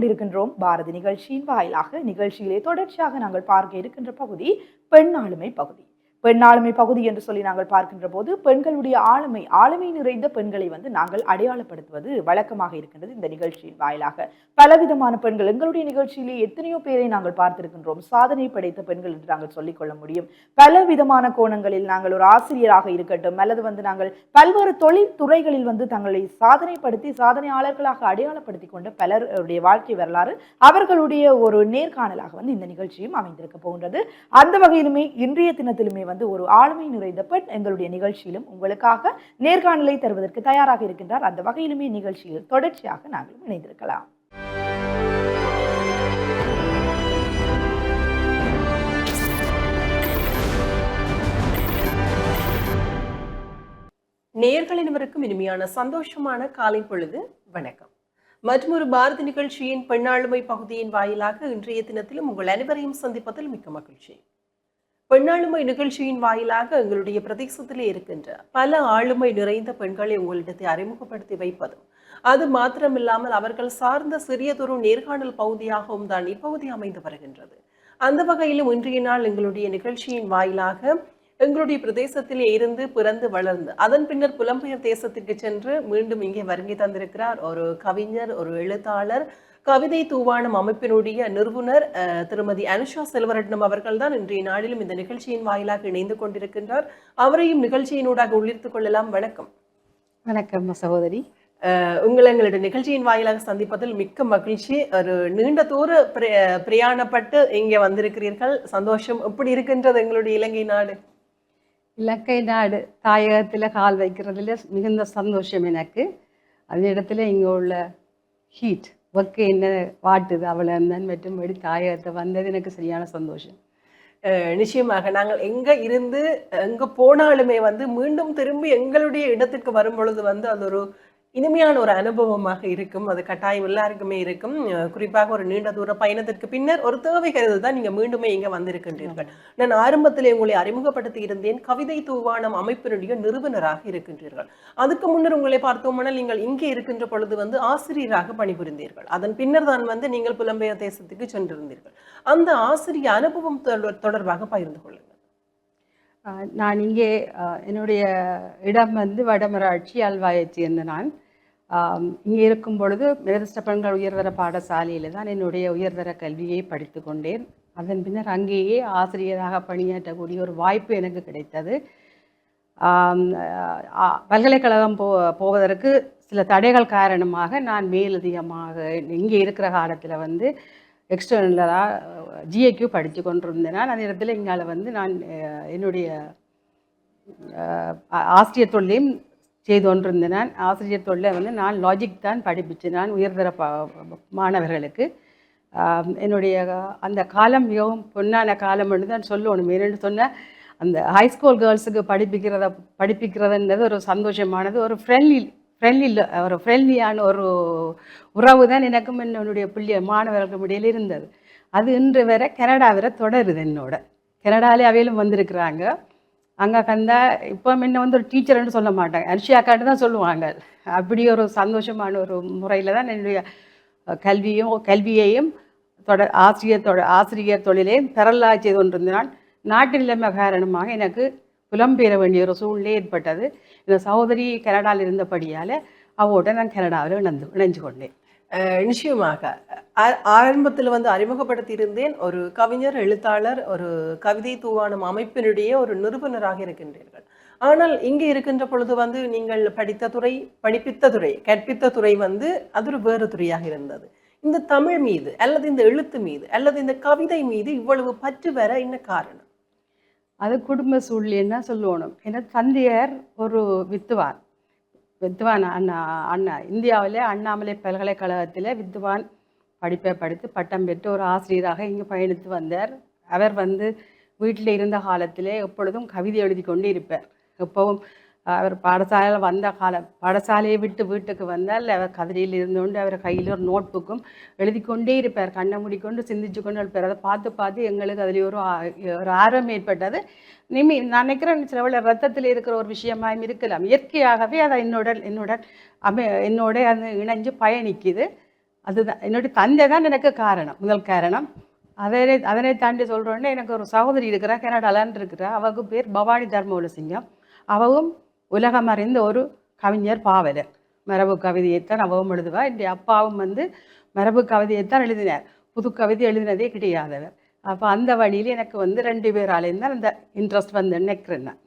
கொண்டிருக்கின்றோம். பாரதி நிகழ்ச்சியின் வாயிலாக நிகழ்ச்சியிலே தொடர்ச்சியாக நாங்கள் பார்க்க இருக்கின்ற பகுதி பெண் ஆளுமை பகுதி. பெண் ஆளுமை பகுதி என்று சொல்லி நாங்கள் பார்க்கின்ற போது பெண்களுடைய ஆளுமை ஆளுமை நிறைந்த பெண்களை வந்து நாங்கள் அடையாளப்படுத்துவது வழக்கமாக இருக்கின்றது இந்த நிகழ்ச்சியின் வாயிலாக. பலவிதமான பெண்கள் எங்களுடைய நிகழ்ச்சியிலே எத்தனையோ பேரை நாங்கள் பார்த்திருக்கின்றோம். சாதனை படைத்த பெண்கள் என்று நாங்கள் சொல்லிக்கொள்ள முடியும். பல விதமான கோணங்களில் நாங்கள் ஒரு ஆசிரியராக இருக்கட்டும் அல்லது வந்து நாங்கள் பல்வேறு தொழில் துறைகளில் வந்து தங்களை சாதனைப்படுத்தி சாதனையாளர்களாக அடையாளப்படுத்தி கொண்ட பலருடைய வாழ்க்கை வரலாறு அவர்களுடைய ஒரு நேர்காணலாக வந்து இந்த நிகழ்ச்சியும் அமைந்திருக்க போகின்றது. அந்த வகையிலுமே இன்றைய தினத்திலுமே வந்து ஒரு ஆளுமை நிறைந்த பெண் எங்களுடைய நிகழ்ச்சியிலும் உங்களுக்காக நேர்காணலை தருவதற்கு தயாராக இருக்கின்றார். அந்த வகையிலுமே நிகழ்ச்சியில் தொடர்ச்சியாக நாங்களும் இணைந்திருக்கலாம். நேயர்களினவருக்கும் இனிமையான சந்தோஷமான காலை பொழுது. வணக்கம். மற்றொரு பாரதி நிகழ்ச்சியின் பெண்ணாளுமை பகுதியின் வாயிலாக இன்றைய தினத்திலும் உங்கள் அனைவரையும் சந்திப்பதில் மிக்க மகிழ்ச்சி. பெண்ணாளுமை நிகழ்ச்சியின் வாயிலாக எங்களுடைய பிரதேசத்திலே இருக்கின்ற பல ஆளுமை நிறைந்த பெண்களை உங்களிடத்தை அறிமுகப்படுத்தி வைப்பதும் அது மாத்திரமில்லாமல் அவர்கள் சார்ந்த சிறியதொரு நேர்காணல் பகுதியாகவும் தான் இப்பகுதி அமைந்து வருகின்றது. அந்த வகையிலும் இன்றைய நாள் எங்களுடைய நிகழ்ச்சியின் வாயிலாக எங்களுடைய பிரதேசத்திலே இருந்து பிறந்து வளர்ந்து அதன் பின்னர் புலம்பெயர் தேசத்திற்கு சென்று மீண்டும் இங்கே வருகை தந்திருக்கிறார் ஒரு கவிஞர் ஒரு எழுத்தாளர் கவிதை தூவானம் அமைப்பினுடைய நிறுவனர் திருமதி அனுஷா செல்வரட்னம் அவர்கள் தான் இன்றைய நாளிலும் இந்த நிகழ்ச்சியின் வாயிலாக இணைந்து கொண்டிருக்கின்றார். அவரையும் நிகழ்ச்சியினூடாக உள்ளிர்த்துக் கொள்ளலாம். வணக்கம். வணக்கம் சகோதரி. உங்களை எங்களுடைய நிகழ்ச்சியின் வாயிலாக சந்திப்பதில் மிக்க மகிழ்ச்சி. ஒரு நீண்ட தூர பிர- பிரயாணப்பட்டு இங்கே வந்திருக்கிறீர்கள். சந்தோஷம் எப்படி இருக்கின்றது எங்களுடைய இலங்கை நாடு? இலங்கை நாடு தாயகத்தில் கால் வைக்கிறதுல மிகுந்த சந்தோஷம் எனக்கு. அதே இடத்துல இங்கே உள்ள ஹீட் வக்கு என்ன வாட்டுது? அவளை இருந்தேன் மற்றும்படி தாயகத்தை வந்தது எனக்கு சரியான சந்தோஷம். நிச்சயமாக நாங்கள் எங்க இருந்து எங்க போனாலுமே வந்து மீண்டும் திரும்பி எங்களுடைய இடத்துக்கு வரும் பொழுது வந்து அது ஒரு இனிமையான ஒரு அனுபவமாக இருக்கும். அது கட்டாயம் எல்லாருக்குமே இருக்கும். குறிப்பாக ஒரு நீண்ட தூர பயணத்திற்கு பின்னர் ஒரு தேவை கருது தான் நீங்க மீண்டுமே இங்க வந்திருக்கின்றீர்கள். நான் ஆரம்பத்திலே உங்களை அறிமுகப்படுத்தி இருந்தேன். கவிதை தூவானம் அமைப்பினுடைய நிறுவனராக இருக்கின்றீர்கள். அதுக்கு முன்னர் உங்களை பார்த்தோம்னால் நீங்கள் இங்கே இருக்கின்ற பொழுது வந்து ஆசிரியராக பணிபுரிந்தீர்கள். அதன் பின்னர் தான் வந்து நீங்கள் புலம்பெயர் தேசத்துக்கு சென்றிருந்தீர்கள். அந்த ஆசிரிய அனுபவம் தொடர்- தொடர்பாக பகிர்ந்து கொள்ளுங்கள். நான் இங்கே என்னுடைய இடம் வந்து வடமராட்சி அல்வாயை சேர்ந்த நான் இங்கே இருக்கும் பொழுது மேதஸ்ட உயர்தர பாடசாலையில் தான் என்னுடைய உயர்தர கல்வியை படித்து கொண்டேன். அதன் பின்னர் அங்கேயே ஆசிரியராக பணியாற்றக்கூடிய ஒரு வாய்ப்பு எனக்கு கிடைத்தது. பல்கலைக்கழகம் போ போவதற்கு சில தடைகள் காரணமாக நான் மேலதிகமாக இங்கே இருக்கிற காலத்தில் வந்து எக்ஸ்டர்னலாக ஜிஏக்யூ படித்து கொண்டிருந்தேன். நான் அந்த இடத்துல இங்கால வந்து நான் என்னுடைய ஆசிரியர் தொழிலையும் செய்து கொண்டிருந்தேன். நான் ஆசிரியர் தொழிலை வந்து நான் லாஜிக் தான் படிப்பிச்சேன். நான் உயர்தர ப மாணவர்களுக்கு. என்னுடைய அந்த காலம் மிகவும் பொன்னான காலம் என்று தான் சொல்லணும். ஏன்னு சொன்னால் அந்த ஹைஸ்கூல் கேர்ள்ஸுக்கு படிப்பிக்கிறத படிப்பிக்கிறதுன்றது ஒரு சந்தோஷமானது. ஒரு ஃப்ரெண்ட்லி ஃப்ரெண்ட்லி ஒரு ஃப்ரெண்ட்லியான ஒரு உறவு தான் எனக்கும் என்னுடைய பிள்ளை மாணவர்களுக்கும் இடையில இருந்தது. அது இன்று வரை கனடா வரை தொடருது என்னோட. கனடாலே அவையிலும் வந்திருக்கிறாங்க. அங்கே கந்தா இப்போ முன்ன வந்து ஒரு டீச்சர்னு சொல்ல மாட்டாங்க. அனுஷியாக்காட்டு தான் சொல்லுவாங்க. அப்படி ஒரு சந்தோஷமான ஒரு முறையில் தான் என்னுடைய கல்வியும் கல்வியையும் தொடர் ஆசிரியர் தொட ஆசிரியர் தொழிலையும் பெறலா செய்து கொண்டிருந்தான் நாட்டு நிலைமை காரணமாக எனக்கு புலம்பெயர வேண்டிய ஒரு சூழ்நிலை ஏற்பட்டது. இந்த சகோதரி கனடாவில் இருந்தபடியால் அவோட நான் கனடாவில் இணைந்து இணைஞ்சு கொண்டேன். நிச்சயமாக. ஆ- ஆரம்பத்தில் வந்து அறிமுகப்படுத்தியிருந்தேன். ஒரு கவிஞர் எழுத்தாளர் ஒரு கவிதை தூவானம் அமைப்பினுடைய ஒரு நிறுவனராக இருக்கின்றீர்கள். ஆனால் இங்கே இருக்கின்ற பொழுது வந்து நீங்கள் படித்த துறை படிப்பித்த துறை கற்பித்த துறை வந்து அது ஒரு வேறு துறையாக இருந்தது. இந்த தமிழ் மீது அல்லது இந்த எழுத்து மீது அல்லது இந்த கவிதை மீது இவ்வளவு பற்று வர என்ன காரணம்? அது குடும்ப சூழ்நிலைன்னா தான் சொல்லணும். ஏன்னா தந்தையார் ஒரு வித்துவான். வித்துவான் அண்ணா அண்ணா. இந்தியாவில் அண்ணாமலை பல்கலைக்கழகத்தில் வித்துவான் படிப்பை படித்து பட்டம் பெற்று ஒரு ஆசிரியராக இங்கே பயணித்து வந்தார். அவர் வந்து வீட்டில் இருந்த காலத்திலே எப்பொழுதும் கவிதை எழுதி கொண்டு இருப்பார். எப்பவும் அவர் பாடசாலையில் வந்த காலம். பாடசாலையை விட்டு வீட்டுக்கு வந்தால் அவர் கதிரையில் இருந்து அவர் கையில் ஒரு நோட் புக்கும் எழுதி கொண்டே இருப்பார். கண்ணை மூடிக்கொண்டு சிந்திச்சு கொண்டு இருப்பார். அதை பார்த்து பார்த்து எங்களுக்கு அதில் ஒரு ஒரு ஆர்வம் ஏற்பட்டது. நிமி நான் நினைக்கிறேன் சிலவில் ரத்தத்தில் இருக்கிற ஒரு விஷயமாயும் இருக்கலாம். இயற்கையாகவே அதை என்னோட என்னோட அமை என்னோட அது இணைஞ்சு பயணிக்குது. அதுதான் என்னுடைய தந்தை தான் எனக்கு காரணம் முதல் காரணம். அதனை அதனை தாண்டி சொல்கிறோன்னே எனக்கு ஒரு சகோதரி இருக்கிறா கனடாலான் இருக்கிறா அவக்கு பேர் பவானி தர்மோலசிங்கம் அவவும் உலகம் அறிந்த ஒரு கவிஞர் பாவலர். மரபு கவிதையைத்தான் அவவும் எழுதுவார். என்னுடைய அப்பாவும் வந்து மரபு கவிதையைத்தான் எழுதினார். புது கவிதை எழுதினதே கிடையாதவர். அப்போ அந்த வழியில் எனக்கு வந்து ரெண்டு பேராலேயும் தான் அந்த இன்ட்ரெஸ்ட் வந்து நினைக்கிறேன் நான்.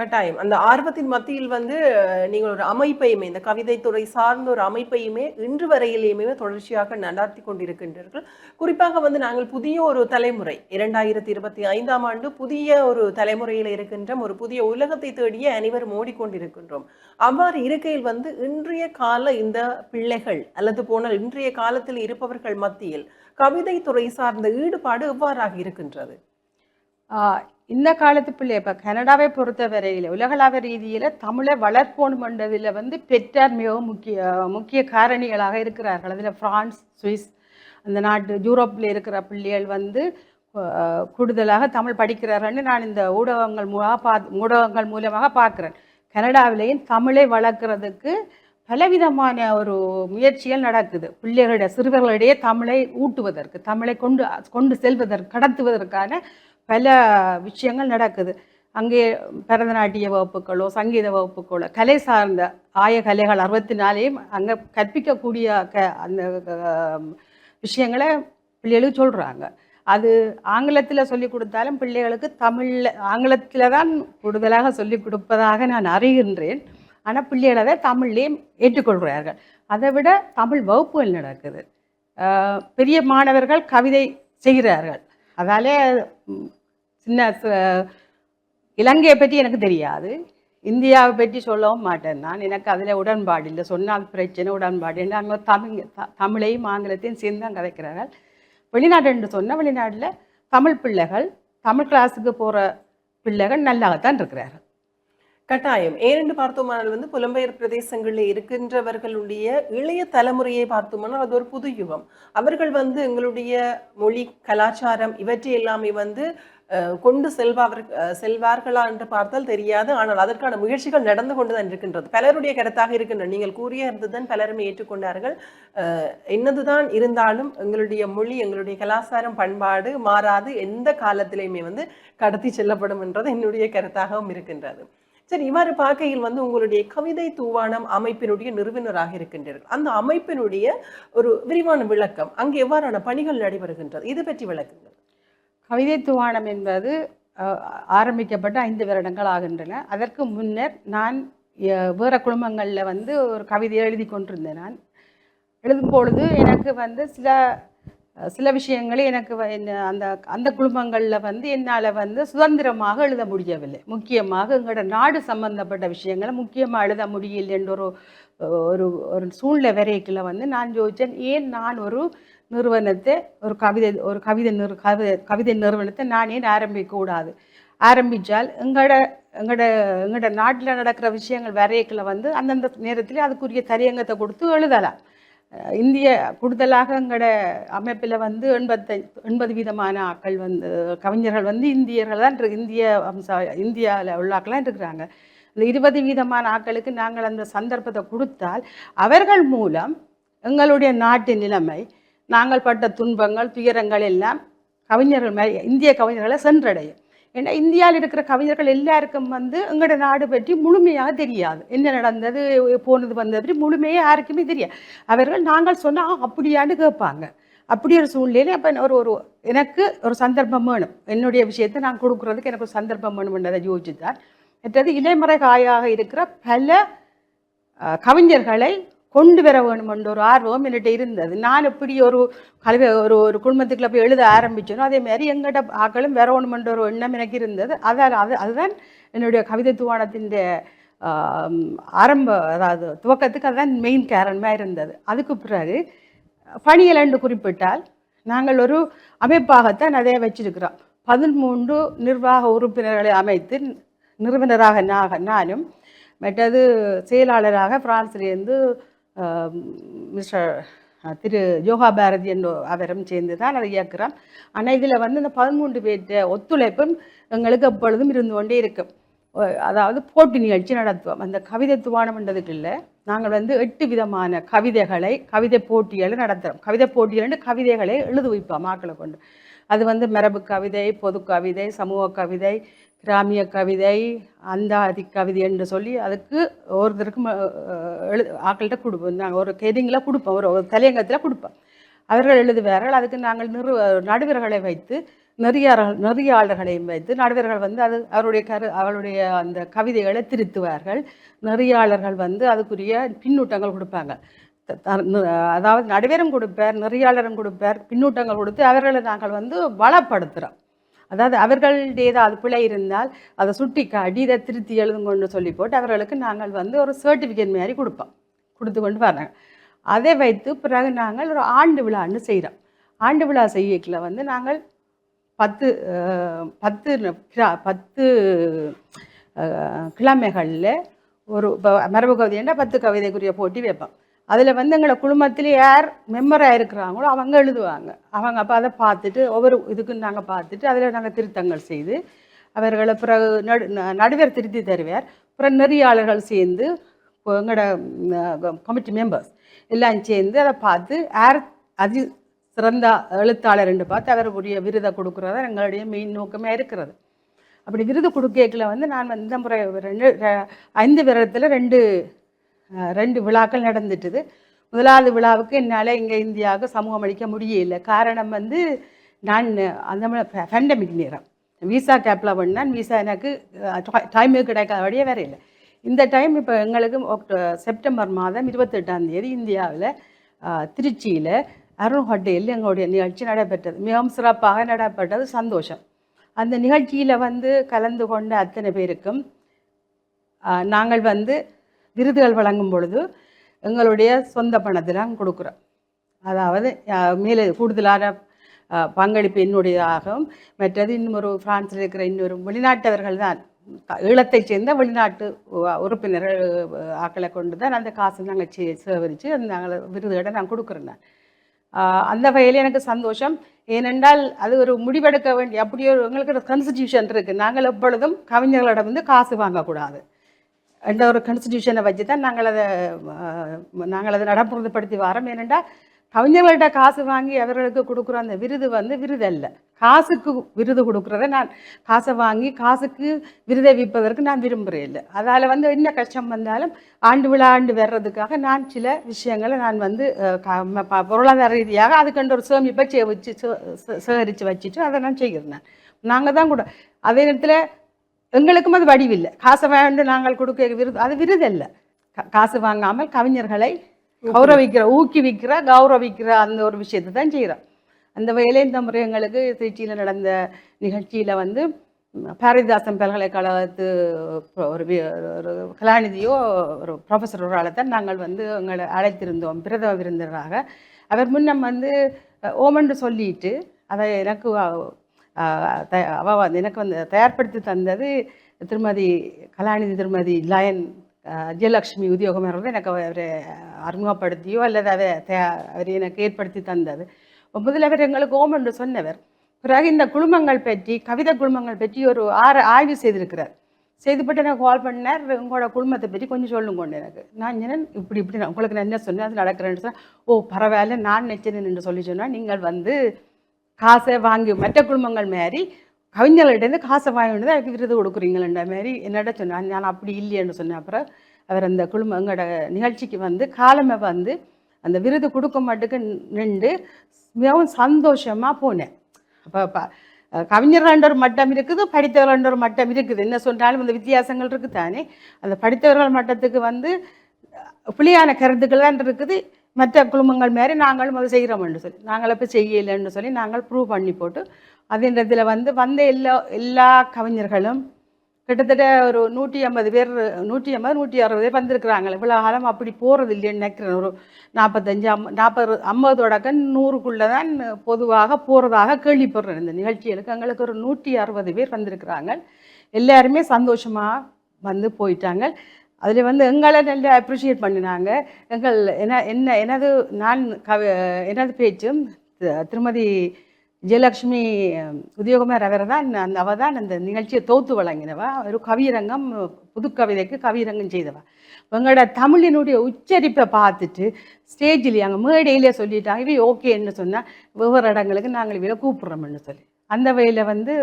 கட்டாயம். அந்த ஆர்வத்தின் மத்தியில் வந்து நீங்கள் ஒரு அமைப்பையுமே இந்த கவிதைத்துறை சார்ந்த ஒரு அமைப்பையுமே இன்று வரையிலேயுமே தொடர்ச்சியாக நடாத்தி கொண்டிருக்கின்றீர்கள். குறிப்பாக வந்து நாங்கள் புதிய ஒரு தலைமுறை இரண்டாயிரத்தி இருபத்தி ஐந்தாம் ஆண்டு புதிய ஒரு தலைமுறையில் இருக்கின்ற ஒரு புதிய உலகத்தை தேடிய அனைவரும் ஓடிக்கொண்டிருக்கின்றோம். அவ்வாறு இருக்கையில் வந்து இன்றைய கால இந்த பிள்ளைகள் அல்லது போனால் இன்றைய காலத்தில் இருப்பவர்கள் மத்தியில் கவிதைத்துறை சார்ந்த ஈடுபாடு எவ்வாறாக இருக்கின்றது? ஆஹ் இந்த காலத்து பிள்ளை இப்போ கனடாவை பொறுத்த வரையில் உலகளாவிய ரீதியில் தமிழை வளர்ப்போணுமென்றதில் வந்து பெற்றார் மிகவும் முக்கிய முக்கிய காரணிகளாக இருக்கிறார்கள். அதில் ஃப்ரான்ஸ் சுவிஸ் அந்த நாட்டு யூரோப்பில் இருக்கிற பிள்ளைகள் வந்து கூடுதலாக தமிழ் படிக்கிறார்கள்னு நான் இந்த ஊடகங்கள் மூலமாக பா ஊடகங்கள் மூலமாக பார்க்குறேன். கனடாவிலேயும் தமிழை வளர்க்குறதுக்கு பலவிதமான ஒரு முயற்சிகள் நடக்குது. பிள்ளைகளுடைய சிறுவர்களிடையே தமிழை ஊட்டுவதற்கு தமிழை கொண்டு கொண்டு செல்வதற்கு கடத்துவதற்கான பல விஷயங்கள் நடக்குது. அங்கே பரதநாட்டிய வகுப்புகளோ சங்கீத வகுப்புகளோ கலை சார்ந்த ஆய கலைகள் அறுபத்தி நாலையும் அங்கே கற்பிக்கக்கூடிய க அந்த விஷயங்களை பிள்ளைகளுக்கு சொல்கிறாங்க அது ஆங்கிலத்தில் சொல்லி கொடுத்தாலும் பிள்ளைகளுக்கு தமிழில் ஆங்கிலத்தில் தான் கூடுதலாக சொல்லி கொடுப்பதாக நான் அறிகின்றேன். ஆனால் பிள்ளைகள் அதை தமிழ்லேயும் ஏற்றுக்கொள்கிறார்கள். அதை விட தமிழ் வகுப்புகள் நடக்குது. பெரிய மாணவர்கள் கவிதை செய்கிறார்கள். அதாலே சின்ன இலங்கையை பற்றி எனக்கு தெரியாது. இந்தியாவை பற்றி சொல்லவும் மாட்டேன் நான். எனக்கு அதில் உடன்பாடு இல்லை. சொன்னால் பிரச்சனை உடன்பாடு இல்லை. அங்கே தமிழ் த- தமிழையும் ஆங்கிலத்தையும் சேர்ந்து தான் கதைக்கிறார்கள் வெளிநாடு என்று சொன்னால் வெளிநாட்டில் தமிழ் பிள்ளைகள் தமிழ் கிளாஸுக்கு போகிற பிள்ளைகள் நல்லாகத்தான் இருக்கிறார்கள். கட்டாயம். ஏனென்று பார்த்தோமானால் வந்து புலம்பெயர் பிரதேசங்களில் இருக்கின்றவர்களுடைய இளைய தலைமுறையை பார்த்தோம்னா அது ஒரு புது யுகம். அவர்கள் வந்து எங்களுடைய மொழி கலாச்சாரம் இவற்றை எல்லாமே வந்து கொண்டு செல்வார் செல்வார்களா என்று பார்த்தால் தெரியாது. ஆனால் அதற்கான முயற்சிகள் நடந்து கொண்டுதான் இருக்கின்றது. பலருடைய கருத்தாக இருக்கின்றன நீங்கள் கூறிய இருந்துதான் பலருமே ஏற்றுக்கொண்டார்கள். என்னதுதான் இருந்தாலும் எங்களுடைய மொழி எங்களுடைய கலாச்சாரம் பண்பாடு மாறாது. எந்த காலத்திலையுமே வந்து கடத்தி செல்லப்படும் என்றது என்னுடைய கருத்தாகவும் இருக்கின்றது. சரி இவ்வாறு பார்க்கையில் வந்து உங்களுடைய கவிதை தூவானம் அமைப்பினுடைய நிறுவனராக இருக்கின்றீர்கள். அந்த அமைப்பினுடைய ஒரு விரிவான விளக்கம் அங்கு எவ்வாறான பணிகள் நடைபெறுகின்றது? இது பற்றி விளக்குங்கள். கவிதைத்துவானம் என்பது ஆரம்பிக்கப்பட்ட ஐந்து வருடங்கள் ஆகின்றன. அதற்கு முன்னர் நான் வேறு குழுமங்களில் வந்து ஒரு கவிதையை எழுதி கொண்டிருந்தேன் நான். எழுதும் பொழுது எனக்கு வந்து சில சில விஷயங்களை எனக்கு வ- என்ன- அந்த அந்த குழுமங்களில் வந்து என்னால் வந்து சுதந்திரமாக எழுத முடியவில்லை. முக்கியமாக எங்களோட நாடு சம்பந்தப்பட்ட விஷயங்களை முக்கியமாக எழுத முடியல என்ற ஒரு ஒரு ஒரு சூழ்நிலை வரைக்கில் வந்து நான் யோசித்தேன் ஏன் நான் ஒரு நிறுவனத்தை ஒரு கவிதை ஒரு கவிதை நிறு கவிதை கவிதை நிறுவனத்தை நான் ஏன் ஆரம்பிக்க கூடாது ஆரம்பித்தால் எங்களோட எங்களோட எங்களோட நாட்டில் நடக்கிற விஷயங்கள் வரையக்கில் வந்து அந்தந்த நேரத்தில் அதுக்குரிய தரியங்கத்தை கொடுத்து எழுதலாம். இந்திய கூடுதலாக எங்களோட அமைப்பில் வந்து எண்பத்தை எண்பது வீதமான ஆக்கள் வந்து கவிஞர்கள் வந்து இந்தியர்கள் தான் இந்திய அம்சா இந்தியாவில் உள்ள ஆக்கள்லாம் இருக்கிறாங்க. இந்த இருபது வீதமான ஆட்களுக்கு நாங்கள் அந்த சந்தர்ப்பத்தை கொடுத்தால் அவர்கள் மூலம் எங்களுடைய நாட்டு நிலைமை நாங்கள் பட்ட துன்பங்கள் துயரங்கள் எல்லாம் கவிஞர்கள் மேல் இந்திய கவிஞர்களை சென்றடையும். ஏன்னா இந்தியாவில் இருக்கிற கவிஞர்கள் எல்லாருக்கும் வந்து எங்களோட நாடு பற்றி முழுமையாக தெரியாது. என்ன நடந்தது போனது வந்தது பற்றி முழுமையாக யாருக்குமே தெரியாது. அவர்கள் நாங்கள் சொன்னால் அப்படியான்னு கேட்பாங்க. அப்படி ஒரு சூழ்நிலையில் அப்போ ஒரு ஒரு எனக்கு ஒரு சந்தர்ப்பம் வேணும். என்னுடைய விஷயத்தை நான் கொடுக்குறதுக்கு எனக்கு ஒரு சந்தர்ப்பம் வேணும்ன்றதை யோசித்தார் மற்றது இலைமறை காயாக இருக்கிற பல கவிஞர்களை கொண்டு வர வேணுமென்ற ஒரு ஆர்வம் என்கிட்ட இருந்தது. நான் எப்படி ஒரு கல்வி ஒரு ஒரு குடும்பத்துக்குள்ள போய் எழுத ஆரம்பிச்சேனோ அதே மாதிரி எங்கிட்ட ஆக்களும் வரணுமென்ற ஒரு எண்ணம் எனக்கு இருந்தது. அதால் அது அதுதான் என்னுடைய கவிதை துவானத்தின் ஆரம்ப அதாவது துவக்கத்துக்கு அதுதான் மெயின் காரணமாக இருந்தது. அதுக்கு பிறகு பணிகள் என்று குறிப்பிட்டால் நாங்கள் ஒரு அமைப்பாகத்தான் அதை வச்சிருக்கிறோம். பதிமூன்று நிர்வாக உறுப்பினர்களை அமைத்து நிறுவனராக நாக நானும் மற்றது செயலாளராக பிரான்சிலிருந்து மிஸ்டர் திரு யோகா பாரதி என்ற அவரும் சேர்ந்து தான் அதை இயக்குறோம் ஆனால் இதில் வந்து இந்த பதிமூன்று பேர்த்த ஒத்துழைப்பும் எங்களுக்கு எப்பொழுதும் இருந்து கொண்டே இருக்கும். அதாவது போட்டி நிகழ்ச்சி நடத்துவோம். அந்த கவிதை துவானம் இல்லை நாங்கள் வந்து எட்டு விதமான கவிதைகளை கவிதை போட்டிகளை நடத்துகிறோம் கவிதை போட்டிகள் கவிதைகளை எழுதுவிப்போம் மாக்களை கொண்டு. அது வந்து மரபு கவிதை பொது கவிதை சமூக கவிதை கிராமிய கவிதை அந்தாதி கவிதை என்று சொல்லி அதுக்கு ஒருத்தருக்கும் எழு ஆக்கள்கிட்ட கொடுப்போம். நாங்கள் ஒரு கெதிங்கில் கொடுப்போம். ஒரு ஒரு தலையங்கத்தில் கொடுப்போம். அவர்கள் எழுதுவார்கள். அதுக்கு நாங்கள் நிறு நடுவர்களை வைத்து நெறியாளர்கள் நெறியாளர்களையும் வைத்து நடுவர்கள் வந்து அது அவருடைய கரு அவருடைய அந்த கவிதைகளை திருத்துவார்கள். நெறியாளர்கள் வந்து அதுக்குரிய பின்னூட்டங்கள் கொடுப்பாங்க. அதாவது நடுவரும் கொடுப்பார் நெறியாளரும் கொடுப்பார் பின்னூட்டங்கள் கொடுத்து அவர்களை நாங்கள் வந்து வளப்படுத்துகிறோம் அதாவது அவர்களுடைய ஏதாவது பிழை இருந்தால் அதை சுட்டி காட்டி இதை திருத்தி எழுதுங்கன்னு சொல்லி போட்டு அவர்களுக்கு நாங்கள் வந்து ஒரு சர்டிஃபிகேட் மாதிரி கொடுப்போம். கொடுத்து கொண்டு வராங்க அதை வைத்து பிறகு நாங்கள் ஒரு ஆண்டு விழான்னு செய்கிறோம் ஆண்டு விழா செய்யக்கில் வந்து நாங்கள் பத்து பத்து பத்து கிழமைகளில் ஒரு இப்போ மரபு கவிதைன்னா பத்து கவிதைக்குரிய போட்டி வைப்போம். அதில் வந்து எங்களை குழுமத்தில் யார் மெம்பராக இருக்கிறாங்களோ அவங்க எழுதுவாங்க. அவங்க அப்போ அதை பார்த்துட்டு ஒவ்வொரு இதுக்கும் நாங்கள் பார்த்துட்டு அதில் நாங்கள் திருத்தங்கள் செய்து அவர்களை பிறகு நடு ந- நடுவர் திருத்தி தருவார். அப்புறம் நெறியாளர்கள் சேர்ந்து எங்களோட கமிட்டி மெம்பர்ஸ் எல்லாம் சேர்ந்து அதை பார்த்து யார் அதி சிறந்த எழுத்தாளர் என்று பார்த்து அவருக்குரிய விருதை கொடுக்குறதா எங்களுடைய மெயின் நோக்கமே இருக்கிறது. அப்படி விருது கொடுக்கல வந்து நான் வந்து இந்த முறை ரெண்டு ஐந்து விரதத்தில் ரெண்டு ரெண்டு விழாக்கள் நடந்துட்டுது. முதலாவது விழாவுக்கு என்னால் இங்கே இந்தியாவுக்கு சமூகம் அளிக்க முடியல. காரணம் வந்து நான் அந்த பேண்டமிக் நேரம். விசா கேப்பில் பண்ணான் விசா எனக்கு டைம் கிடைக்காத வழியே வேற இல்லை. இந்த டைம் இப்போ எங்களுக்கு ஒக்டோ செப்டம்பர் மாதம் இருபத்தெட்டாம் தேதி இந்தியாவில் திருச்சியில் அருண் ஹோட்டலில் எங்களுடைய நிகழ்ச்சி நடைபெற்றது. மிகவும் சிறப்பாக நடைபெற்றது. சந்தோஷம். அந்த நிகழ்ச்சியில் வந்து கலந்து கொண்ட அத்தனை பேருக்கும் நாங்கள் வந்து விருதுகள் வழங்கும் பொழுது எங்களுடைய சொந்த பணத்தில் கொடுக்குறோம். அதாவது மேலே கூடுதலான பங்களிப்பு என்னுடையதாகவும் மற்றது இன்னொரு ஒரு இருக்கிற இன்னொரு வெளிநாட்டவர்கள் தான் ஈழத்தைச் சேர்ந்த வெளிநாட்டு உறுப்பினர்கள் ஆக்களை கொண்டு தான் அந்த காசை நாங்கள் சே சேகரித்து அந்த நாங்கள் விருதுகளை நான் கொடுக்குறேன் அந்த வகையில் எனக்கு சந்தோஷம். ஏனென்றால் அது ஒரு முடிவெடுக்க வேண்டிய அப்படியே ஒரு எங்களுக்கு ஒரு கன்ஸ்டியூஷன் இருக்குது நாங்கள் எப்பொழுதும் கவிஞர்களிடம் வந்து காசு வாங்கக்கூடாது. என்ற ஒரு கன்ஸ்டியூஷனை வச்சு தான் நாங்கள் அதை நாங்கள் அதை நடைமுறைப்படுத்தி வரோம். ஏனென்றால் கவிஞர்கள்ட்ட காசு வாங்கி அவர்களுக்கு கொடுக்குற அந்த விருது வந்து விருது அல்ல. காசுக்கு விருது கொடுக்குறத நான் காசை வாங்கி காசுக்கு விருதை விற்பதற்கு நான் விரும்புகிறேன் இல்லை. அதால் வந்து என்ன கஷ்டம் வந்தாலும் ஆண்டு விழா ஆண்டு வர்றதுக்காக நான் சில விஷயங்களை நான் வந்து ம- பொருளாதார ரீதியாக அதுக்கண்டு ஒரு சேமிப்பை சேவிச்சு சேகரித்து வச்சுட்டு அதை நான் செய்கிறேன் நான். நாங்கள் தான் கூட அதே நேரத்தில் எங்களுக்கும் அது வடிவில்லை. காசை வேண்டு நாங்கள் கொடுக்க விருது அது விருது அல்ல கா- காசு வாங்காமல் கவிஞர்களை கௌரவிக்கிற ஊக்குவிக்கிற கௌரவிக்கிற அந்த ஒரு விஷயத்தை தான் செய்கிறோம் அந்த வகையில இந்த முறை எங்களுக்கு திருச்சியில் நடந்த நிகழ்ச்சியில் வந்து பாரதிதாசன் பல்கலைக்கழகத்து ஒரு ஒரு கலாநிதியோ ஒரு ப்ரொஃபஸர் ஒரு ஆளை தான் நாங்கள் வந்து எங்களை அழைத்திருந்தோம். பிரதம விருந்தினராக. அவர் முன்னம் வந்து ஓமென்று சொல்லிட்டு அதை எனக்கு அவ எனக்கு வந்து தயார்படுத்தி தந்தது திருமதி கலாநிதி திருமதி லயன் ஜெயலக்ஷ்மி உத்தியோகம் அவர்கள் எனக்கு அவரை அறிமுகப்படுத்தியோ அல்லது அவர் அவர் எனக்கு ஏற்படுத்தி தந்தது. முதல் அவர் எங்களுக்கு ஓம் என்று சொன்னவர். பிறகு இந்த குழுமங்கள் பற்றி கவிதை குழுமங்கள் பற்றி ஒரு ஆறு ஆய்வு செய்திருக்கிறார். செய்துபட்டு எனக்கு கால் பண்ணார். உங்களோட குழுமத்தை பற்றி கொஞ்சம் சொல்லுங்க எனக்கு. நான் என்ன இப்படி இப்படி நான் உங்களுக்கு நான் என்ன சொன்னேன் அது நடக்கிறேன்னு சொன்னேன். ஓ பரவாயில்ல நான் நினைச்சேன் என்று சொல்லி சொன்னால் நீங்கள் வந்து காசை வாங்கி மற்ற குழுமங்கள் மாதிரி கவிஞர்கள்ட்டேருந்து காசை வாங்கி வந்து எனக்கு விருது கொடுக்குறீங்களன்ற மாதிரி என்னடா சொன்னார். நான் அப்படி இல்லையன்னு சொன்னேன் அப்புறம் அவர் அந்த குடும்பம் எங்களோட நிகழ்ச்சிக்கு வந்து காலமே வந்து அந்த விருது கொடுக்க மாட்டுக்கு நின்று மிகவும் சந்தோஷமாக போனேன். அப்போ கவிஞர்கள்ன்ற ஒரு மட்டம் இருக்குது படித்தவர்கள்ன்ற ஒரு மட்டம் இருக்குது. என்ன சொன்னாலும் அந்த வித்தியாசங்கள் இருக்குது தானே அந்த படித்தவர்கள் மட்டத்துக்கு வந்து அஹ், கருத்துக்கள் தான் இருக்குது. மற்ற குழுமங்கள் மாரி நாங்களும் அதை செய்கிறோம்னு சொல்லி நாங்கள் இப்போ செய்யலைன்னு சொல்லி நாங்கள் ப்ரூவ் பண்ணி போட்டு அதுன்றதில் வந்து வந்த எல்லா எல்லா கவிஞர்களும் கிட்டத்தட்ட ஒரு நூற்றி ஐம்பது பேர் நூற்றி ஐம்பது நூற்றி அறுபது பேர் வந்திருக்கிறாங்க இவ்வளோ காலம் அப்படி போகிறது இல்லைன்னு நினைக்கிறேன். ஒரு நாற்பத்தஞ்சு அம் நாற்பது ஐம்பதோடக்க நூறுக்குள்ளே தான் பொதுவாக போகிறதாக கேள்விப்படுறேன். இந்த நிகழ்ச்சிகளுக்கு எங்களுக்கு ஒரு நூற்றி அறுபது பேர் வந்திருக்கிறாங்க. எல்லாருமே சந்தோஷமாக வந்து போயிட்டாங்க. அதில் வந்து எங்களை நல்லா அப்ரிஷியேட் பண்ணினாங்க. எங்கள் என்ன என்ன எனது நான் கவி எனது பேச்சும் திருமதி ஜெயலக்ஷ்மி அஹ், உதயகுமார் அவர் தான் அந்த அவ தான் அந்த நிகழ்ச்சியை தோத்து வழங்கினவா. ஒரு கவியரங்கம் புதுக்கவிதைக்கு கவியரங்கம் செய்தவா. எங்களோட தமிழினுடைய உச்சரிப்பை பார்த்துட்டு ஸ்டேஜில் அங்கே மேடையிலே சொல்லிட்டாங்க. இவை ஓகேன்னு சொன்னால் ஒவ்வொரு இடங்களுக்கு நாங்கள் இவையில கூப்பிட்றோம்னு சொல்லி. அந்த வகையில் வந்து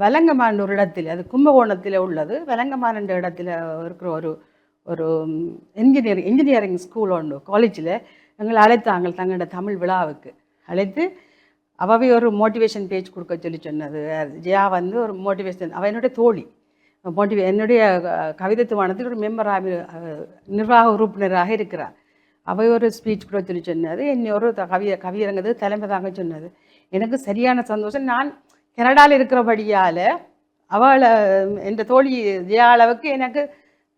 வலங்கமான் ஒரு இடத்தில் அது கும்பகோணத்தில் உள்ளது. வலங்கமான் என்ற இடத்துல இருக்கிற ஒரு ஒரு இன்ஜினியரிங் இன்ஜினியரிங் ஸ்கூல் ஒன்று காலேஜில் எங்களை அழைத்தாங்க தங்களோட தமிழ் விழாவுக்கு அழைத்து அவவே ஒரு மோட்டிவேஷன் பேஜ் கொடுக்க சொல்லி சொன்னது. ஜெயா வந்து ஒரு மோட்டிவேஷன் அவ என்னுடைய தோழி. மோட்டிவே என்னுடைய அஹ், கவிதைத்துவானத்தில் ஒரு மெம்பராக நிர்வாக உறுப்பினராக இருக்கிறார். அவை ஒரு ஸ்பீச் கொடுக்க சொல்லி சொன்னது. என்னை ஒரு கவி கவியரங்கது தலைமை தாங்க சொன்னது. எனக்கு சரியான சந்தோஷம். நான் கனடாவில் இருக்கிறபடியால் அவளை என்ற தோழி ஜெயா அளவுக்கு எனக்கு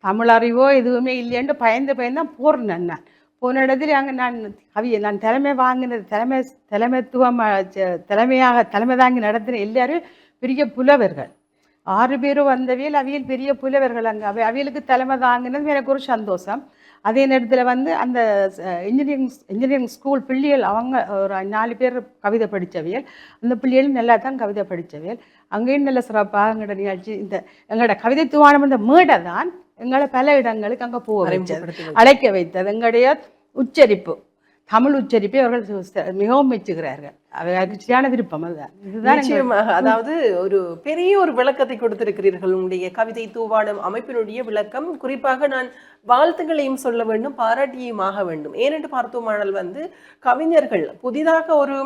தமிழ் அறிவோ எதுவுமே இல்லைன்னு பயந்து பயந்து தான் போறேன் நான் போன இடத்துல அங்கே நான் அவிய நான் தலைமை வாங்கினது தலைமை தலைமைத்துவம் தலைமையாக தலைமை தாங்கி நடத்தின எல்லாரும் பெரிய புலவர்கள். ஆறு பேரும் வந்தவியல் அவியல் பெரிய புலவர்கள் அங்கே. அவை அவியலுக்கு தலைமை தாங்கினது எனக்கு ஒரு சந்தோஷம். அதே நேரத்தில் வந்து அந்த இன்ஜினியரிங் இன்ஜினியரிங் ஸ்கூல் பிள்ளைகள் அவங்க ஒரு நாலு பேர் கவிதை படித்தவியல் அந்த பிள்ளைகளும் நல்லா தான் கவிதை படித்தவியல் அங்கேயும் நல்ல சிறப்பாக எங்களோட நிகழ்ச்சி இந்த எங்களோட கவிதை துவானம் இந்த மேடை தான் எங்களை பல இடங்களுக்கு அங்கே போக வச்சது அழைக்க வைத்தது. எங்களுடைய உச்சரிப்பு. தமிழ் உச்சரிப்பை அவர்கள் மிகவும் மெச்சுகிறார்கள். சரியான விருப்பம் அதுதான் நிச்சயமாக. அதாவது ஒரு பெரிய ஒரு விளக்கத்தை கொடுத்திருக்கிறீர்கள் உங்களுடைய கவிதை தூவானம் அமைப்பினுடைய விளக்கம். குறிப்பாக நான் வாழ்த்துக்களையும் சொல்ல வேண்டும் பாராட்டியும் ஆக வேண்டும். ஏனென்று பார்த்தோமானால் வந்து கவிஞர்கள் புதிதாக ஒரு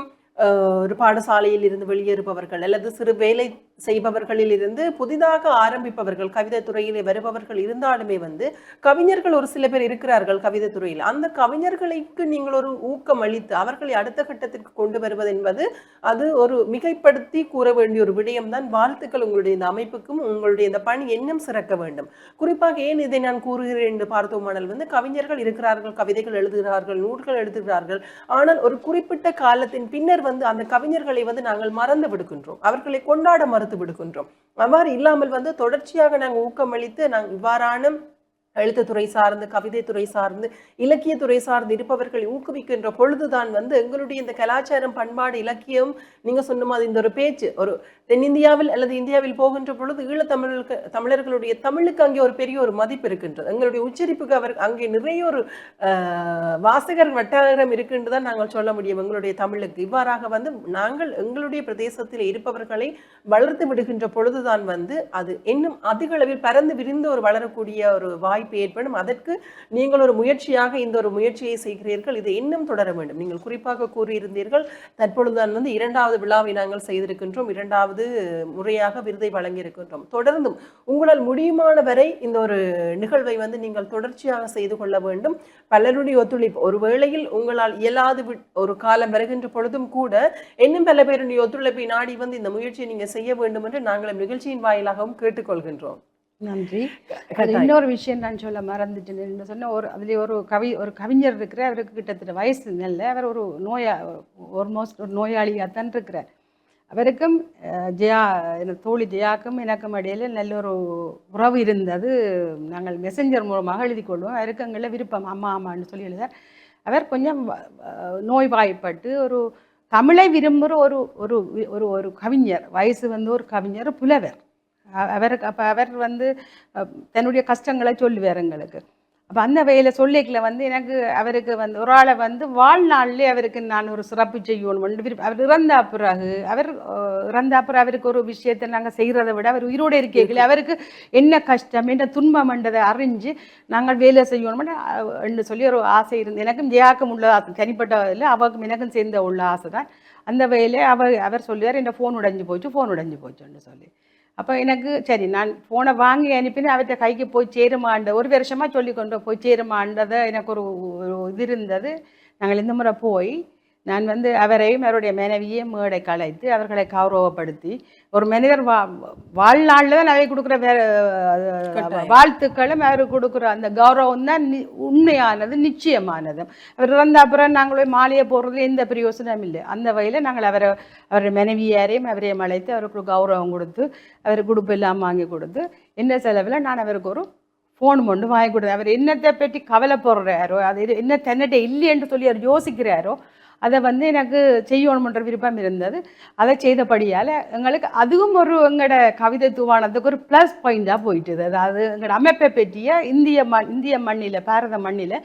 ஒரு பாடசாலையில் இருந்து வெளியேறுபவர்கள் அல்லது சிறு வேலை செய்பவர்களில் இருந்து புதிதாக ஆரம்பிப்பவர்கள் கவிதை துறையிலே வருபவர்கள் இருந்தாலுமே வந்து கவிஞர்கள் ஒரு சில பேர் இருக்கிறார்கள் கவிதை துறையில். அந்த கவிஞர்களுக்கு நீங்கள் ஒரு ஊக்கம் அளித்து அவர்களை அடுத்த கட்டத்திற்கு கொண்டு வருவது என்பது அது ஒரு மிகைப்படுத்தி கூற வேண்டிய ஒரு விடயம்தான். வாழ்த்துக்கள் உங்களுடைய இந்த அமைப்புக்கும் உங்களுடைய இந்த பணி இன்னும் சிறக்க வேண்டும். குறிப்பாக ஏன் இதை நான் கூறுகிறேன் என்று பார்த்தோமானால் வந்து கவிஞர்கள் இருக்கிறார்கள் கவிதைகள் எழுதுகிறார்கள் நூல்கள் எழுதுகிறார்கள். ஆனால் ஒரு குறிப்பிட்ட காலத்தின் பின்னர் வந்து அந்த கவிஞர்களை வந்து நாங்கள் மறந்து விடுகின்றோம். அவர்களை கொண்டாட மறுத்து விடுகின்றோம். அவ்வாறு இல்லாமல் வந்து தொடர்ச்சியாக நாங்கள் ஊக்கமளித்து நாங்கள் இவ்வாறான எழுத்துத்துறை சார்ந்து கவிதைத்துறை சார்ந்து இலக்கியத்துறை சார்ந்து இருப்பவர்களை ஊக்குவிக்கின்ற பொழுதுதான் வந்து எங்களுடைய இந்த கலாச்சாரம் பண்பாடு இலக்கியம் நீங்க சொன்ன மாதிரி இந்த ஒரு பேச்சு ஒரு தென்னிந்தியாவில் அல்லது இந்தியாவில் போகின்ற பொழுது ஈழத்தமிழர்களுக்கு தமிழர்களுடைய தமிழுக்கு அங்கே ஒரு பெரிய ஒரு மதிப்பு இருக்கின்றது. எங்களுடைய உச்சரிப்புக்கு அவர் அங்கே நிறைய ஒரு ஆஹ், வாசகர் வட்டாரம் இருக்குன்னு தான் நாங்கள் சொல்ல முடியும். எங்களுடைய தமிழுக்கு. இவ்வாறாக வந்து நாங்கள் எங்களுடைய பிரதேசத்தில் இருப்பவர்களை வளர்த்து விடுகின்ற பொழுதுதான் வந்து அது இன்னும் அதிக அளவில் பறந்து விரிந்து ஒரு வளரக்கூடிய ஒரு வாய்ப்பு ஏற்படும். அதற்கு நீங்கள் ஒரு முயற்சியாக இந்த ஒரு முயற்சியை செய்கிறீர்கள். இதை இன்னும் தொடர வேண்டும். நீங்கள் குறிப்பாக கூறியிருந்தீர்கள் தற்பொழுதுதான் வந்து இரண்டாவது விழாவை நாங்கள் செய்திருக்கின்றோம். இரண்டாவது முறையாக விருதை வழங்கியிருக்கின்றோம். தொடர்ந்தும் உங்களால் முடியுமான வரை இந்த ஒரு நிகழ்வை வந்து நீங்கள் தொடர்ச்சியாக செய்து கொள்ள வேண்டும். பலருடைய ஒத்துழைப்பு. ஒரு வேளையில் உங்களால் இயலாது ஒரு காலம் வருகின்ற பொழுதும் கூட இன்னும் பல பேருடைய ஒத்துழைப்பை நாடி வந்து இந்த முயற்சியை நீங்கள் செய்ய வேண்டும் என்று நாங்களும் நிகழ்ச்சியின் வாயிலாகவும் கேட்டுக்கொள்கின்றோம். நன்றி. அது இன்னொரு விஷயம் நான் சொல்ல மறந்துட்டேன். என்ன சொன்ன ஒரு அதுலேயே ஒரு கவி ஒரு கவிஞர் இருக்கிறார். அவருக்கு கிட்டத்தட்ட வயசு நல்ல அவர் ஒரு நோயா ஆல்மோஸ்ட் ஒரு நோயாளியாக தான் இருக்கிறார். அவருக்கும் ஜெயா தோழி ஜெயாக்கும் எனக்கும் இடையில நல்ல ஒரு உறவு இருந்தது. நாங்கள் மெசஞ்சர் மூலமாக எழுதி கொள்வோம். அவருக்கு அங்கே விருப்பம். அம்மா அம்மான்னு சொல்லி எழுதார் அவர் கொஞ்சம் நோய்வாய்ப்பட்டு ஒரு தமிழை விரும்புகிற ஒரு ஒரு ஒரு கவிஞர். வயசு வந்து ஒரு கவிஞர் புலவர். அவருக்கு அப்போ அவர் வந்து தன்னுடைய கஷ்டங்களை சொல்லுவார் எங்களுக்கு. அப்போ அந்த வகையில் சொல்லிக்கல வந்து எனக்கு அவருக்கு வந்து ஒரு ஆளை வந்து வாழ்நாள்லேயே அவருக்கு நான் ஒரு சிறப்பு செய்யணும் விருப்ப அவர் இறந்த பிறகு அவர் இறந்த பிறகு அவருக்கு ஒரு விஷயத்தை நாங்கள் செய்கிறத விட அவர் உயிரோடு இருக்கைகள் அவருக்கு என்ன கஷ்டம் என்ன துன்பம் என்றதை அறிஞ்சு நாங்கள் வேலை செய்யணும்னு அஹ், என்று சொல்லி ஒரு ஆசை இருந்து எனக்கும் ஜெயாக்கும் உள்ள ஆசை, தனிப்பட்ட இல்லை அவருக்கும் எனக்கும் சேர்ந்த உள்ள ஆசை தான் அந்த வகையில் அவர் அவர் சொல்லுவார் என் ஃபோன் உடைஞ்சு போச்சு ஃபோன் உடைஞ்சு போச்சுன்னு சொல்லி. அப்போ எனக்கு சரி நான் ஃபோனை வாங்கி அனுப்பினு அவர்கிட்ட கைக்கு போய் சேருமாண்ட ஒரு வருஷமாக சொல்லி கொண்டு போய் சேருமாண்டதை எனக்கு ஒரு ஒரு இது இருந்தது. நாங்கள் இந்த முறை போய் நான் வந்து அவரையும் அவருடைய மனைவியையும் மேடை கலைத்து அவர்களை கௌரவப்படுத்தி ஒரு மனிதர் வா வாழ்நாளில் தான் அவை கொடுக்குற. வாழ்த்துக்களும் அவருக்கு கொடுக்குற அந்த கௌரவம் தான் உண்மையானது நிச்சயமானது. அவர் இறந்த அப்புறம் நாங்கள் போய் மாலையை போடுறதுல எந்த பிரயோசனம் இல்லை. அந்த வகையில் நாங்கள் அவரை அவருடைய மனைவியாரையும் அவரையும் அழைத்து அவருக்கு கௌரவம் கொடுத்து அவருக்கு உடுப்பு எல்லாம் வாங்கி கொடுத்து என்ன செலவில் நான் அவருக்கு ஒரு ஃபோன் ஒன்று வாங்கி கொடுத்தேன். அவர் என்னத்தை பற்றி கவலைப்படுறாரோ அது என்ன தன்னிட்ட இல்லைன்னு சொல்லி அவர் யோசிக்கிறாரோ அதை வந்து எனக்கு செய்யணுமன்ற விருப்பம் இருந்தது. அதை செய்தபடியால் எங்களுக்கு அதுவும் ஒரு எங்களோட கவிதைத்துவானதுக்கு ஒரு ப்ளஸ் பாயிண்டாக போயிட்டுது. அதாவது எங்களோட அமைப்பை பற்றிய இந்திய மண் இந்திய மண்ணில் பாரத மண்ணில்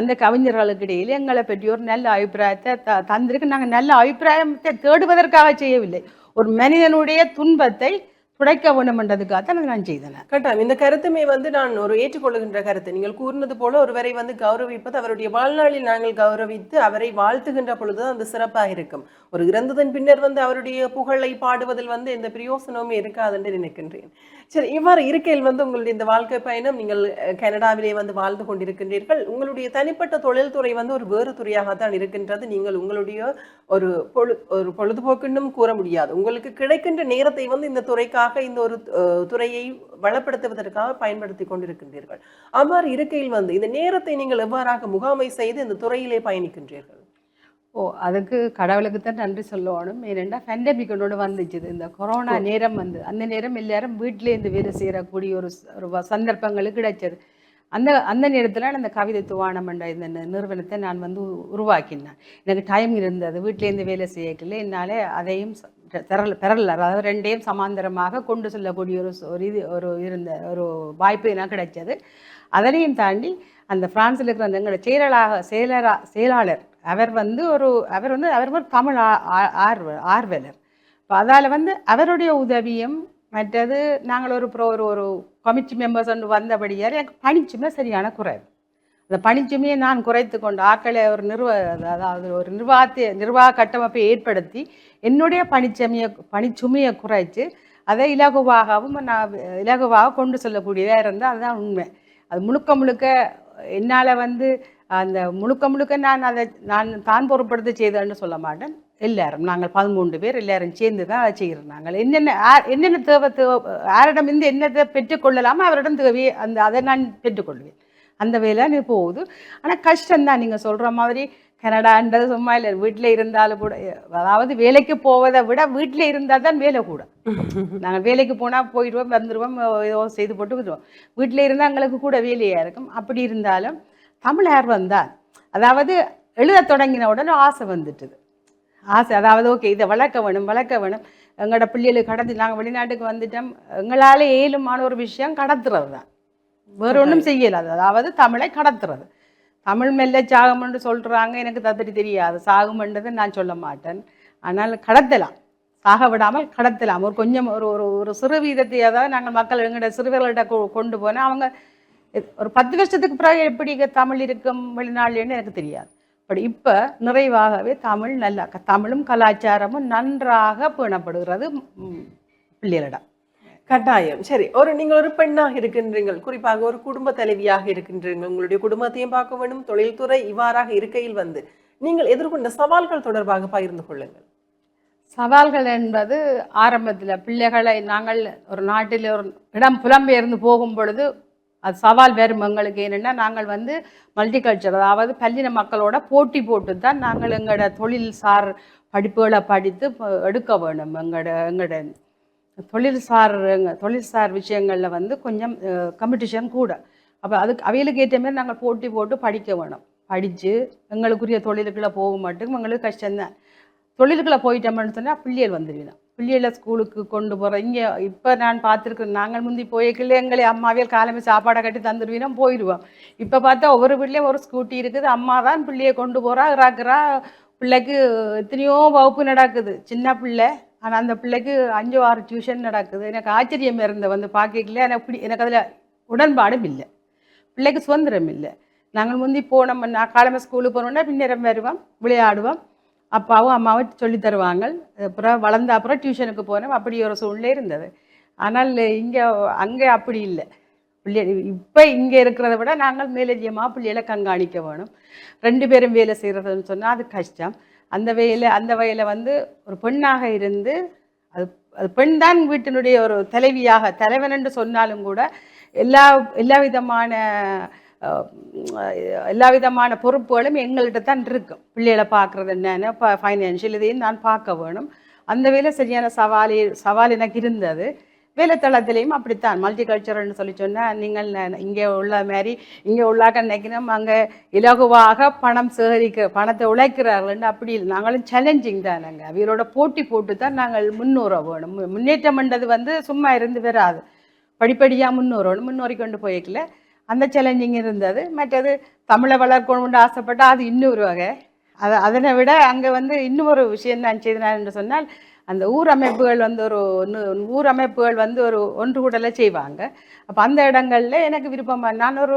அந்த கவிஞர்களுக்கு இடையில எங்களை பற்றி ஒரு நல்ல அபிப்பிராயத்தை த தந்திருக்கு. நாங்கள் நல்ல அபிப்பிராயத்தை தேடுவதற்காக செய்யவில்லை. ஒரு மனிதனுடைய துன்பத்தை துடைக்க வேண்டுமென்றதுக்காக தான் நான் செய்தேன். கட்டாயம். இந்த கருத்துமே வந்து நான் ஒரு ஏற்றுக்கொள்ளுகின்ற கருத்து. நீங்கள் கூறினது போல ஒருவரை வந்து கௌரவிப்பது அவருடைய வாழ்நாளில் நாங்கள் கௌரவித்து அவரை வாழ்த்துகின்ற பொழுது அந்த சிறப்பாக இருக்கும். ஒரு இறந்ததன் பின்னர் வந்து அவருடைய புகழை பாடுவதில் வந்து எந்த பிரயோசனமும் இருக்காது என்று நினைக்கின்றேன். சரி இவ்வாறு இருக்கையில் வந்து உங்களுடைய இந்த வாழ்க்கை பயணம் நீங்கள் கனடாவிலே வந்து வாழ்ந்து கொண்டிருக்கின்றீர்கள். உங்களுடைய தனிப்பட்ட தொழில்துறை வந்து ஒரு வேறு துறையாகத்தான் இருக்கின்றது. நீங்கள் உங்களுடைய ஒரு பொழு ஒரு பொழுதுபோக்குன்னும் கூற முடியாது. உங்களுக்கு கிடைக்கின்ற நேரத்தை வந்து இந்த துறைக்காக இந்த ஒரு துறையை வளப்படுத்துவதற்காக பயன்படுத்தி கொண்டிருக்கின்றீர்கள். அவ்வாறு இருக்கையில் வந்து இந்த நேரத்தை நீங்கள் எவ்வாறாக முகாமை செய்து இந்த துறையிலே பயணிக்கின்றீர்கள்? ஓ அதுக்கு கடவுளுக்கு தான் நன்றி சொல்லணும். ஏனெண்டா பேண்டமிக் ஒன்று வந்துச்சு. இந்த கொரோனா நேரம் வந்து அந்த நேரம் எல்லாரும் வீட்டிலே இருந்து வேலை செய்யக்கூடிய ஒரு ஒரு சந்தர்ப்பங்களுக்கு கிடைச்சது. அந்த அந்த நேரத்தில் அந்த கவிதை துவானம் என்ற இந்த நிறுவனத்தை நான் வந்து உருவாக்கினேன். எனக்கு டைம் இருந்தது. வீட்டிலேருந்து வேலை செய்யக்கல என்னால் அதையும் ச- பெறல் அதாவது ரெண்டையும் சமாந்தரமாக கொண்டு செல்லக்கூடிய ஒரு ஒரு இது ஒரு இருந்த ஒரு வாய்ப்பு எனக்கு கிடைச்சது. அதனையும் தாண்டி அந்த பிரான்சில் இருக்கிற அந்த எங்களோட செயலாளராக செயலரா செயலாளர் அவர் வந்து ஒரு அவர் வந்து அவர் ஒரு தமிழ் ஆ- ஆ- ஆர்வ ஆர்வலர். இப்போ அதால் வந்து அவருடைய உதவியும் மற்றது நாங்கள் ஒரு ப்ரோ ஒரு ஒரு கமிட்டி மெம்பர்ஸ் ஒன்று வந்தபடியார் எனக்கு பணிச்சுமை சரியான குறைவு. அந்த பணிச்சுமையை நான் குறைத்து கொண்டு ஆக்களை ஒரு நிர்வ அதாவது ஒரு நிர்வாகத்தை நிர்வாக கட்டமைப்பை ஏற்படுத்தி என்னுடைய பணிச்சுமையை பணிச்சுமையை குறைச்சி அதை இலகுவாகவும் நான் இலகுவாக கொண்டு செல்லக்கூடியதாக இருந்தால் அதுதான் உண்மை. அது முழுக்க முழுக்க என்னால் வந்து அந்த முழுக்க முழுக்க நான் அதை நான் தான் பொருட்படுத்தி செய்தேன்னு சொல்ல மாட்டேன். எல்லாரும் நாங்கள் பதிமூன்று பேர் எல்லாரும் சேர்ந்து தான் அதை செய்கிறோம் நாங்கள் என்னென்ன என்னென்ன தேவை தேவை யாரிடம் இருந்து என்னத்தை பெற்றுக்கொள்ளலாமோ அவரிடம் தேவையை அந்த அதை நான் பெற்றுக்கொள்வேன் அந்த வேலை நீ போகுது. ஆனால் கஷ்டம்தான். நீங்கள் சொல்கிற மாதிரி கனடான்றது சும்மா இல்லை வீட்டில் இருந்தாலும் கூட அதாவது வேலைக்கு போவதை விட வீட்டில் இருந்தால் தான் வேலை கூட. நாங்கள் வேலைக்கு போனால் போயிடுவோம் வந்துடுவோம் ஏதோ செய்து போட்டு விடுவோம் வீட்டில் இருந்தால் எங்களுக்கு கூட வேலையாக இருக்கும். அப்படி இருந்தாலும் தமிழ் ஆர்வம் தான் அதாவது எழுத தொடங்கின உடனே ஆசை வந்துட்டுது. ஆசை அதாவது ஓகே இதை வளர்க்க வேணும் வளர்க்க வேணும். எங்களோட பிள்ளைகளுக்கு கடந்து நாங்கள் வெளிநாட்டுக்கு வந்துட்டோம். எங்களால் ஏழுமான ஒரு விஷயம் கடத்துறது தான். வேற ஒன்றும் செய்யலாது அதாவது தமிழை கடத்துறது. தமிழ் மெல்ல சாகுமென்று சொல்கிறாங்க எனக்கு பற்றி தெரியாது. சாகுமென்றதை நான் சொல்ல மாட்டேன். ஆனால் கடத்தலாம். சாக விடாமல் கடத்தலாம். ஒரு கொஞ்சம் ஒரு ஒரு ஒரு சிறு வீதத்தை அதாவது நாங்கள் மக்கள் எங்களோட சிறுவர்கள்ட்ட கொ- கொண்டு போனால் அவங்க ஒரு பத்து வருஷத்துக்கு பிறகு எப்படி தமிழ் இருக்கும் வெளிநாடுன்னு எனக்கு தெரியாது. பட் இப்போ நிறைவாகவே தமிழ் நல்லா தமிழும் கலாச்சாரமும் நன்றாக பேணப்படுகிறது பிள்ளைகளிடம். கட்டாயம். சரி ஒரு நீங்கள் ஒரு பெண்ணாக இருக்கின்றீர்கள் குறிப்பாக ஒரு குடும்ப தலைவியாக இருக்கின்றீர்கள் உங்களுடைய குடும்பத்தையும் பார்க்க வேண்டும் தொழில்துறை இவ்வாறாக இருக்கையில் வந்து நீங்கள் எதிர்கொண்ட சவால்கள் தொடர்பாக பகிர்ந்து கொள்ளுங்கள். சவால்கள் என்பது ஆரம்பத்தில் பிள்ளைகளை நாங்கள் ஒரு நாட்டில் ஒரு இடம் புலம்பெயர்ந்து போகும் பொழுது அது சவால் வேறும் எங்களுக்கு என்னென்னா நாங்கள் வந்து மல்டிகல்ச்சர் அதாவது பல்லின மக்களோட போட்டி போட்டு தான் நாங்கள் எங்களோட தொழில் சார் படிப்புகளை படித்து எடுக்க வேணும் எங்களோட எங்களோட தொழில் சார் தொழில் சார் விஷயங்களில் வந்து கொஞ்சம் காம்படிஷன் கூட. அப்போ அதுக்கு அவைகளுக்கு ஏற்ற மாதிரி நாங்கள் போட்டி போட்டு படிக்க வேணும். படித்து எங்களுக்குரிய தொழிலுக்குள்ளே போக மாட்டோம் எங்களுக்கு கஷ்டம்தான். தொழிலுக்குள்ளே போயிட்டோம்னு சொன்னால் பிள்ளைகள் வந்துடுவேன் பிள்ளைகளை ஸ்கூலுக்கு கொண்டு போகிறோம் இங்கே இப்போ நான் பார்த்துருக்கேன் நாங்கள் முந்தி போய்க்கல எங்களை அம்மாவியல் காலமே சாப்பாடை கட்டி தந்துடுவீனா போயிடுவோம். இப்போ பார்த்தா ஒவ்வொரு வீட்லேயும் ஒரு ஸ்கூட்டி இருக்குது அம்மா தான் பிள்ளையை கொண்டு போகிறா இறாக்குறா. பிள்ளைக்கு எத்தனையோ வகுப்பு நடக்குது. சின்ன பிள்ளை ஆனால் அந்த பிள்ளைக்கு அஞ்சு ஆறு டியூஷன் நடக்குது. எனக்கு ஆச்சரியம் இருந்த வந்து பார்க்கல எனக்கு பிடி எனக்கு அதில் உடன்பாடும் இல்லை. பிள்ளைக்கு சுதந்திரம் இல்லை. நாங்கள் முந்தி போனோம் நான் காலமே ஸ்கூலுக்கு போனோம்னா பின்னேரம் வருவோம் விளையாடுவோம். அப்பாவும் அம்மாவும் சொல்லித் தருவாங்க. அப்புறம் வளர்ந்த அப்புறம் டியூஷனுக்கு போனோம் அப்படி ஒரு சூழ்நிலை இருந்தது. ஆனால் இங்கே அங்கே அப்படி இல்லை. பிள்ளை இப்போ இங்கே இருக்கிறத விட நாங்கள் மேலதிகமாக பிள்ளைகளை கண்காணிக்க வேணும். ரெண்டு பேரும் வேலை செய்கிறதுன்னு சொன்னால் அது கஷ்டம். அந்த வேலை அந்த வகையில் வந்து ஒரு பெண்ணாக இருந்து அது அது பெண் தான் வீட்டினுடைய ஒரு தலைவியாக தலைவன் என்று சொன்னாலும் கூட எல்லா எல்லா விதமான எல்லா விதமான பொறுப்புகளும் எங்கள்கிட்ட தான் இருக்கும் பிள்ளைகளை பார்க்குறது என்னென்னு இப்போ ஃபைனான்ஷியல் இதையும் நான் பார்க்க வேணும். அந்த வேலை சரியான சவால் சவால் எனக்கு இருந்தது. வேலைத்தளத்திலையும் அப்படித்தான். மல்டி கல்ச்சரல்னு சொல்லி சொன்னால் நீங்கள் இங்கே உள்ள மாதிரி இங்கே உள்ளாக்க நினைக்கணும். அங்கே இலகுவாக பணம் சேகரிக்க பணத்தை உழைக்கிறார்கள்னு அப்படி இல்லை. நாங்களும் சேலஞ்சிங் தான் நாங்கள் அவரோட போட்டி போட்டு தான் நாங்கள் முன்னூற வேணும். மு- முன்னேற்றம்ன்றது வந்து சும்மா இருந்து வராது. படிப்படியாக முன்னேறணும். முன்னோறி கொண்டு போய்க்கல. அந்த சேலஞ்சிங் இருந்தது. மற்றது தமிழை வளர்க்கணும்னு ஆசைப்பட்டால் அது இன்னொரு வகை. அதை அதனை விட அங்கே வந்து இன்னொரு விஷயம் நான் செய்தனால் என்று சொன்னால் அந்த ஊர் அமைப்புகள் வந்து ஒரு ஒன்று ஊர் அமைப்புகள் வந்து ஒரு ஒன்று கூடலை செய்வாங்க. அப்போ அந்த இடங்களில் எனக்கு விருப்பமாக நான் ஒரு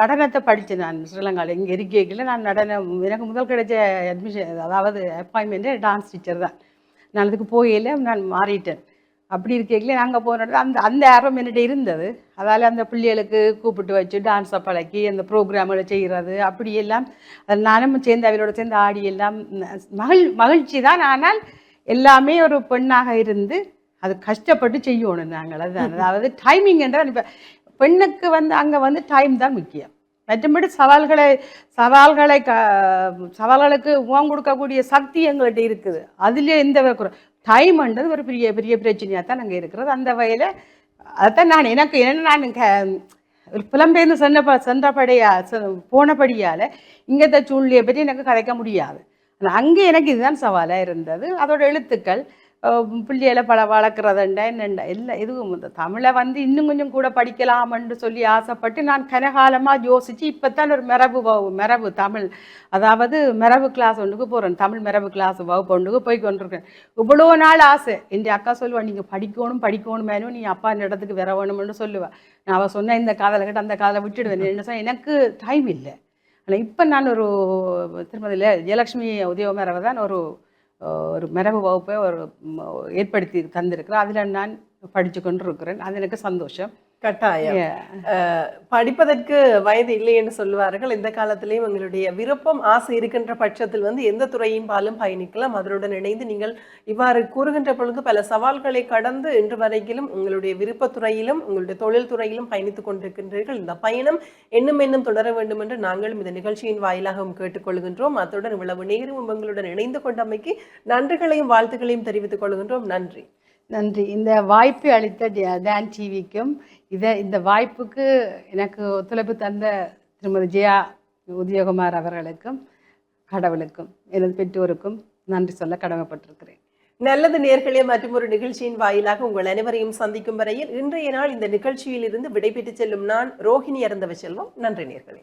நடனத்தை படித்தேன் நான் ஸ்ரீலங்காவில் இங்கே இருக்கையில் நான் நடனம் எனக்கு முதல் கிடைச்ச அட்மிஷன் அதாவது அப்பாயின்மெண்ட்டு டான்ஸ் டீச்சர் தான். நான் அதுக்கு போகையில் நான் மாறிட்டேன். அப்படி இருக்கையில நாங்கள் போனோட அந்த அந்த ஆர்வம் என்கிட்ட இருந்தது. அதால் அந்த பிள்ளைகளுக்கு கூப்பிட்டு வச்சு டான்ஸை பழக்கி அந்த ப்ரோக்ராம்களை செய்கிறது அப்படியெல்லாம் அது நானும் சேர்ந்து அவரோட சேர்ந்து ஆடி எல்லாம் மகிழ் மகிழ்ச்சி தான். ஆனால் எல்லாமே ஒரு பெண்ணாக இருந்து அது கஷ்டப்பட்டு செய்யணும் நாங்கள். அதுதான். அதாவது டைமிங்ன்றது இப்போ பெண்ணுக்கு வந்து அங்கே வந்து டைம் தான் முக்கியம். மற்றபடி சவால்களை சவால்களை க சவால்களுக்கு முகம் கொடுக்கக்கூடிய சக்தி எங்கள்கிட்ட இருக்குது. அதுலேயே எந்த குறை டைம்ன்றது ஒரு பெரிய பெரிய பிரச்சனையாக தான் நாங்கள் இருக்கிறது. அந்த வகையில் அதான் நான் எனக்கு என்ன நான் ஒரு புலம்பெயர்ந்து சென்ற சென்றபடியா செ- போனபடியால் இந்த சூழ்நிலையை பற்றி எனக்கு கதைக்க முடியாது. ஆனால் அங்கே எனக்கு இதுதான் சவாலாக இருந்தது. அதோட எழுத்துக்கள் பிள்ளைகளை பல வளர்க்குறதுண்டா என்னண்டா இல்லை இதுவும் இந்த தமிழை வந்து இன்னும் கொஞ்சம் கூட படிக்கலாம்னு சொல்லி ஆசைப்பட்டு நான் கனகாலமாக யோசித்து இப்போ தான் ஒரு மரபு வகு மரபு தமிழ் அதாவது மரபு கிளாஸ் ஒன்றுக்கு போகிறேன் தமிழ் மரபு கிளாஸ் வகுப்பு ஒன்றுக்கு போய் கொண்டிருக்கேன் இவ்வளோ நாள் ஆசை என் அக்கா சொல்லுவா நீங்கள் படிக்கணும் படிக்கணும் நீ அப்பா இந்த இடத்துக்கு வர வேணும்னு சொல்லுவேன் நான் அவள் சொன்னேன் இந்த காதலை கிட்ட அந்த காதலை விட்டுடுவேன் என்ன சொன்ன எனக்கு டைம் இல்லை ஆனால் இப்போ நான் ஒரு திருமதியில் ஜெயலக்ஷ்மி உதயகுமாரவை தான் ஒரு ஒரு மரபு வகுப்பை ஒரு ஏற்படுத்தி தந்திருக்கிறேன். அதில் நான் படித்து கொண்டு இருக்கிறேன் அது எனக்கு சந்தோஷம். கட்டாயம். படிப்பதற்கு வயது இல்லை என்று சொல்லுவார்கள். இந்த காலத்திலேயும் எங்களுடைய விருப்பம் ஆசை இருக்கின்ற பட்சத்தில் வந்து எந்த துறையும் பாலும் பயணிக்கலாம். அதனுடன் இணைந்து நீங்கள் இவ்வாறு கூறுகின்ற பொழுது பல சவால்களை கடந்து இன்று வரையிலும் உங்களுடைய விருப்பத்துறையிலும் உங்களுடைய தொழில் துறையிலும் பயணித்துக் கொண்டிருக்கின்றீர்கள். இந்த பயணம் என்னும் என்னும் தொடர வேண்டும் என்று நாங்களும் இந்த நிகழ்ச்சியின் வாயிலாகவும் கேட்டுக்கொள்கின்றோம் அத்துடன் இவ்வளவு நேரம் உங்களுடன் இணைந்து கொண்டமைக்கு நன்றிகளையும் வாழ்த்துக்களையும் தெரிவித்துக் கொள்கின்றோம். நன்றி. நன்றி. இந்த வாய்ப்பை அளித்த டான் டிவிக்கும் இதை இந்த வாய்ப்புக்கு எனக்கு ஒத்துழைப்பு தந்த திருமதி ஜெயா உதயகுமார் அவர்களுக்கும் கடவுளுக்கும் எனது பெற்றோருக்கும் நன்றி சொல்ல கடமைப்பட்டிருக்கிறேன். நல்லது நேர்களே மற்றும் ஒரு நிகழ்ச்சியின் வாயிலாக உங்கள் அனைவரையும் சந்திக்கும் வரையில் இன்றைய நாள் இந்த நிகழ்ச்சியில் இருந்து விடைபெற்று செல்லும் நான் ரோஹிணி அறந்தவ செல்வம். நன்றி நேர்களே.